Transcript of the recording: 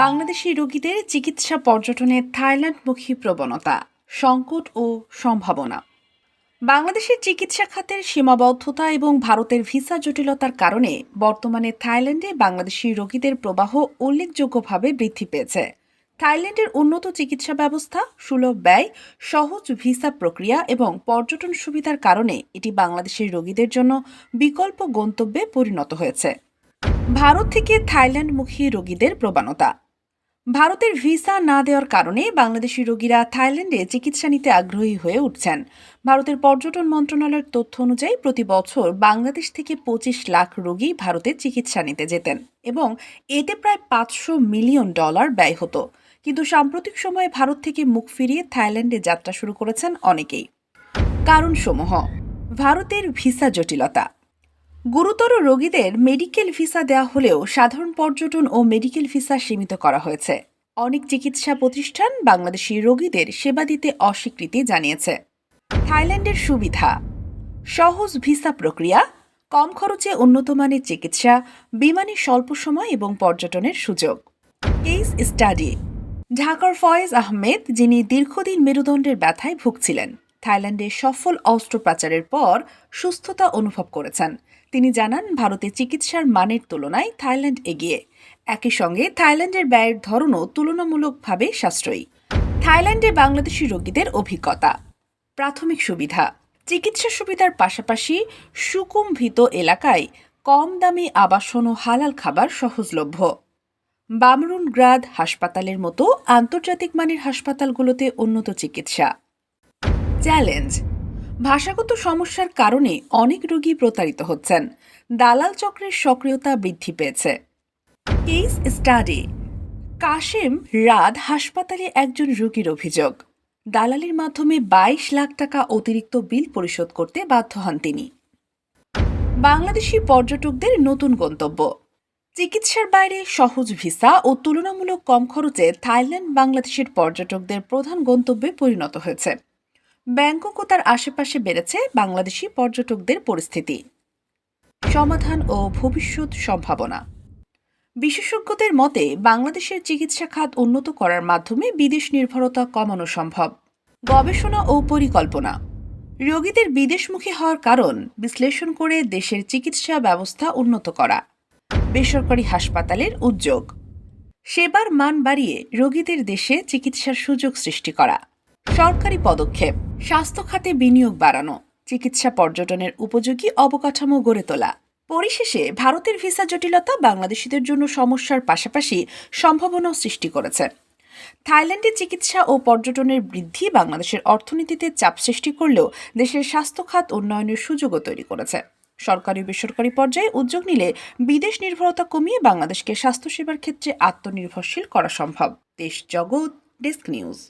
বাংলাদেশি রোগীদের চিকিৎসা পর্যটনে থাইল্যান্ডমুখী প্রবণতা, সংকট ও সম্ভাবনা। বাংলাদেশের চিকিৎসা খাতের সীমাবদ্ধতা এবং ভারতের ভিসা জটিলতার কারণে বর্তমানে থাইল্যান্ডে বাংলাদেশি রোগীদের প্রবাহ উল্লেখযোগ্যভাবে বৃদ্ধি পেয়েছে। থাইল্যান্ডের উন্নত চিকিৎসা ব্যবস্থা, সুলভ ব্যয়, সহজ ভিসা প্রক্রিয়া এবং পর্যটন সুবিধার কারণে এটি বাংলাদেশের রোগীদের জন্য বিকল্প গন্তব্যে পরিণত হয়েছে। ভারত থেকে থাইল্যান্ডমুখী রোগীদের প্রবণতা। ভারতের ভিসা না দেওয়ার কারণে বাংলাদেশি রোগীরা থাইল্যান্ডে চিকিৎসা নিতে আগ্রহী হয়ে উঠছেন। ভারতের পর্যটন মন্ত্রণালয়ের তথ্য অনুযায়ী প্রতি বছর বাংলাদেশ থেকে পঁচিশ লাখ রোগী ভারতে চিকিৎসা নিতে যেতেন এবং এতে প্রায় পাঁচশো মিলিয়ন ডলার ব্যয় হতো। কিন্তু সাম্প্রতিক সময়ে ভারত থেকে মুখ ফিরিয়ে থাইল্যান্ডে যাত্রা শুরু করেছেন অনেকেই। কারণসমূহ। ভারতের ভিসা জটিলতা। গুরুতর রোগীদের মেডিকেল ভিসা দেওয়া হলেও সাধারণ পর্যটন ও মেডিকেল ভিসা সীমিত করা হয়েছে। অনেক চিকিৎসা প্রতিষ্ঠান বাংলাদেশি রোগীদের সেবা দিতে অস্বীকৃতি জানিয়েছে। থাইল্যান্ডের সুবিধা। সহজ ভিসা প্রক্রিয়া, কম খরচে উন্নত মানের চিকিৎসা, বিমানে স্বল্প সময় এবং পর্যটনের সুযোগ। Case study. ঢাকার ফয়েজ আহমেদ, যিনি দীর্ঘদিন মেরুদণ্ডের ব্যথায় ভুগছিলেন। থাইল্যান্ডে সফল অস্ত্রোপচারের পর সুস্থতা অনুভব করেছেন। তিনি জানান, ভারতে চিকিৎসার মানের তুলনায় থাইল্যান্ড এগিয়ে। একই সঙ্গে থাইল্যান্ডের ব্যয়ের ধরনও তুলনামূলকভাবে সাশ্রয়ী। থাইল্যান্ডে বাংলাদেশি রোগীদের অভিজ্ঞতা, প্রাথমিক সুবিধা, চিকিৎসা সুবিধার পাশাপাশি সুকুম্ভিত এলাকায় কম দামি আবাসন ও হালাল খাবার সহজলভ্য। বামরুন গ্রাদ হাসপাতালের মতো আন্তর্জাতিক মানের হাসপাতালগুলোতে উন্নত চিকিৎসা। চ্যালেঞ্জ। ভাষাগত সমস্যার কারণে অনেক রোগী প্রতারিত হচ্ছেন। দালাল চক্রের সক্রিয়তা বৃদ্ধি পেয়েছে। কেস স্টাডি কাশেম রাদ হাসপাতালে একজন রোগীর অভিযোগ। দালালির মাধ্যমে বাইশ লাখ টাকা অতিরিক্ত বিল পরিশোধ করতে বাধ্য হন তিনি। বাংলাদেশি পর্যটকদের নতুন গন্তব্য। চিকিৎসার বাইরে সহজ ভিসা ও তুলনামূলক কম খরচে থাইল্যান্ড বাংলাদেশের পর্যটকদের প্রধান গন্তব্যে পরিণত হয়েছে। ব্যাংকক ও তার আশেপাশে বেড়েছে বাংলাদেশি পর্যটকদের পরিস্থিতি। সমাধান ও ভবিষ্যৎ সম্ভাবনা। বিশেষজ্ঞদের মতে, বাংলাদেশের চিকিৎসা খাত উন্নত করার মাধ্যমে বিদেশ নির্ভরতা কমানো সম্ভব। গবেষণা ও পরিকল্পনা। রোগীদের বিদেশমুখী হওয়ার কারণ বিশ্লেষণ করে দেশের চিকিৎসা ব্যবস্থা উন্নত করা। বেসরকারি হাসপাতালের উদ্যোগ। সেবার মান বাড়িয়ে রোগীদের দেশে চিকিৎসার সুযোগ সৃষ্টি করা। সরকারি পদক্ষেপ, স্বাস্থ্য খাতে বিনিয়োগ বাড়ানো, চিকিৎসা পর্যটনের উপযোগী অবকাঠামো গড়ে তোলা। পরিশেষে ভারতের ভিসা জটিলতা বাংলাদেশিদের জন্য সমস্যার পাশাপাশি সম্ভাবনাও সৃষ্টি করেছে। থাইল্যান্ডে চিকিৎসা ও পর্যটনের বৃদ্ধি বাংলাদেশের অর্থনীতিতে চাপ সৃষ্টি করলেও দেশের স্বাস্থ্য খাত উন্নয়নের সুযোগও তৈরি করেছে। সরকারি বেসরকারি পর্যায়ে উদ্যোগ নিলে বিদেশ নির্ভরতা কমিয়ে বাংলাদেশকে স্বাস্থ্যসেবার ক্ষেত্রে আত্মনির্ভরশীল করা সম্ভব। দেশ জগৎ, ডেস্ক নিউজ।